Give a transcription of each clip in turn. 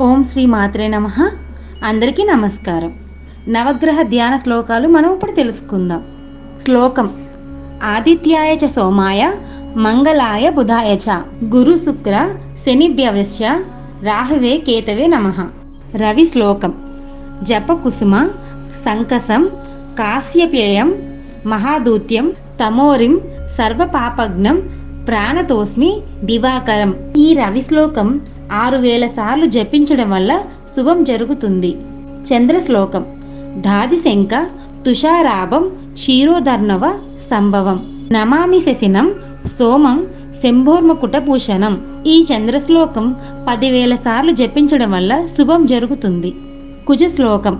ఓం శ్రీ మాత్రే నమ. అందరికీ నమస్కారం. నవగ్రహ ధ్యాన శ్లోకాలు మనం ఇప్పుడు తెలుసుకుందాం. శ్లోకం ఆదిత్యాయ చ సోమాయ మంగళాయ బుధాయ చ. గురు శుక్ర శనిభ్యవశ్య రాహువే కేతవే నమ. రవి శ్లోకం జప కుసుమ సంకసం కాశ్యపేయం మహాదూత్యం తమోరిం సర్వపాపజ్ఞం ప్రాణతోస్మి దివాకరం. ఈ రవి శ్లోకం ఆరు వేల సార్లు జపించడం వల్ల శుభం జరుగుతుంది. చంద్ర శ్లోకం దాదిశంక తుషారాభం క్షీరోధర్ణవ సంభవం. నమామి శశినం సోమం శంభోర్మకుటభూషణం ఈ చంద్ర శ్లోకం పదివేల సార్లు జపించడం వల్ల శుభం జరుగుతుంది. కుజ శ్లోకం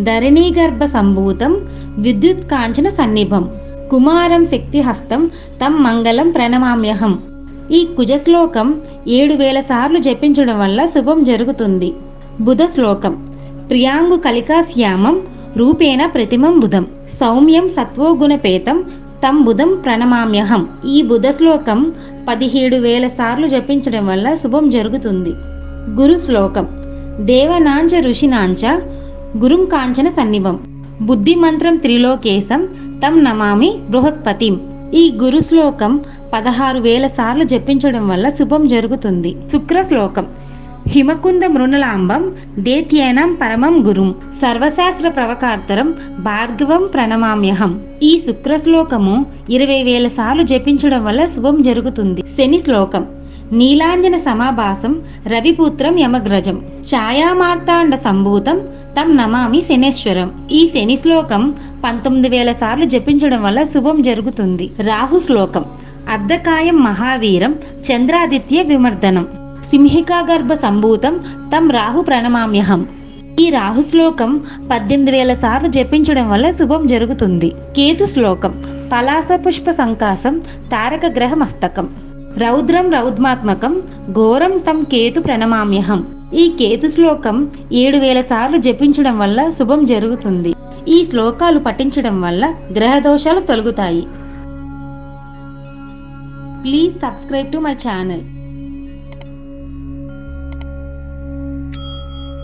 ధరణీగర్భ సంభూతం విద్యుత్ కాంచన సన్నిభం. కుమారం శక్తిహస్తం తం మంగళం ప్రణమామ్యహం. ఈ కుజశ్లోకం ఏడు వేల సార్లు జపించడం వల్ల శుభం జరుగుతుంది. బుధ శ్లోకం ప్రియాంగు కలికాశ్యామం రూపేణ ప్రతిమం బుధం. సౌమ్యం సత్వోగుణపేతం తం బుధం ప్రణమామ్యహం. ఈ బుధ శ్లోకం పదిహేడు వేల సార్లు జపించడం వల్ల శుభం జరుగుతుంది. గురు శ్లోకం దేవనాంచ ఋషినాంచ గురుం కాంచన సన్నిభం. బుద్ధిమంత్రం త్రిలోకేశం తం నమామి బృహస్పతిం. ఈ గురు శ్లోకం పదహారు వేల సార్లు జపించడం వల్ల శుభం జరుగుతుంది. శుక్ర శ్లోకం హిమకుంద మృణలాంబం దేత్యేనం పరమం గురుం. సర్వశాస్త్ర ప్రవకార్తరం భార్గవం ప్రణమామ్యహం. ఈ శుక్ర శ్లోకము ఇరవై వేల సార్లు జపించడం వల్ల శుభం జరుగుతుంది. శని శ్లోకం. నీలాంజన సమాభాసం రవిపుత్రం యమగ్రజం ఛాయామార్తాండ సంభూతం తం నమామి శనేశ్వరం. ఈ శని శ్లోకం పంతొమ్మిది వేల సార్లు జపించడం వల్ల శుభం జరుగుతుంది. రాహు శ్లోకం అర్ధకాయం మహావీరం చంద్రాదిత్య విమర్దనం సింహికాగర్భ సంభూతం తం రాహు ప్రణమామ్యహం. ఈ రాహు శ్లోకం పద్దెనిమిది వేల సార్లు జపించడం వల్ల శుభం జరుగుతుంది. కేతు శ్లోకం పలాస పుష్ప సంకాసం తారక గ్రహ మస్తకం. రౌద్రం రౌద్మాత్మకం ఘోరం తం కేతు ప్రణమామ్యహం. ఈ కేతు శ్లోకం ఏడు వేల సార్లు జపించడం వల్ల శుభం జరుగుతుంది. ఈ శ్లోకాలు పఠించడం వల్ల గ్రహ దోషాలు తొలగుతాయి. Please subscribe to my channel.